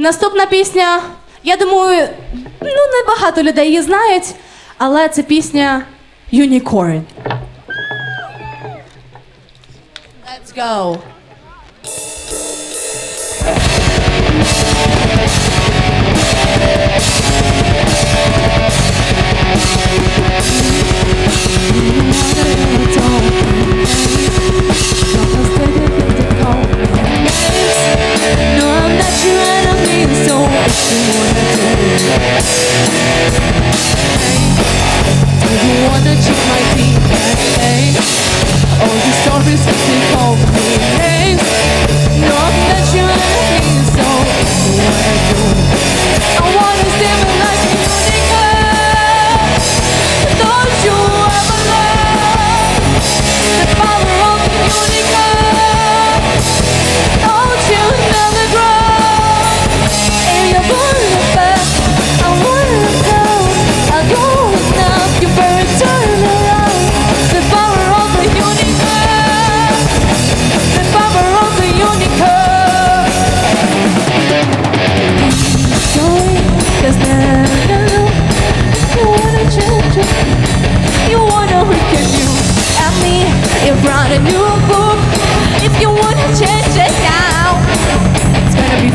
Наступна пісня, я думаю, ну не багато людей її знають, але це пісня Unicorn. Let's go! Hey, you wanna check my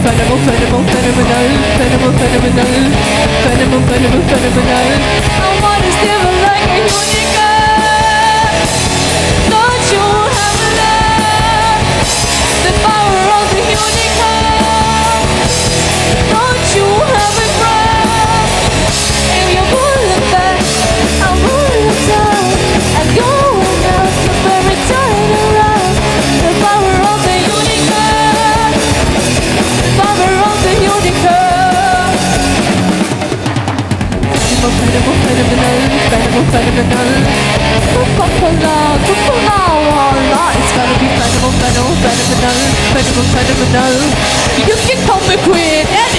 phenomenal, phenomenal, phenomenal, phenomenal, phenomenal, phenomenal, phenomenal. I wanna steal Festival, phenomenon, festival, phenomenon. Coca-Cola, Coca-Cola, voila. It's gonna be festival, festival, phenomenon, festival, phenomenon. You can call me queen.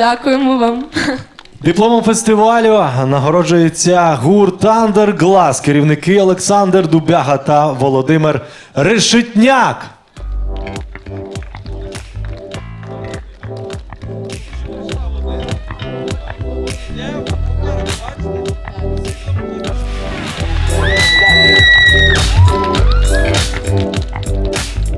Дякуємо вам. Дипломом фестивалю нагороджується гурт Андерглас, керівники Олександр Дубяга та Володимир Решетняк.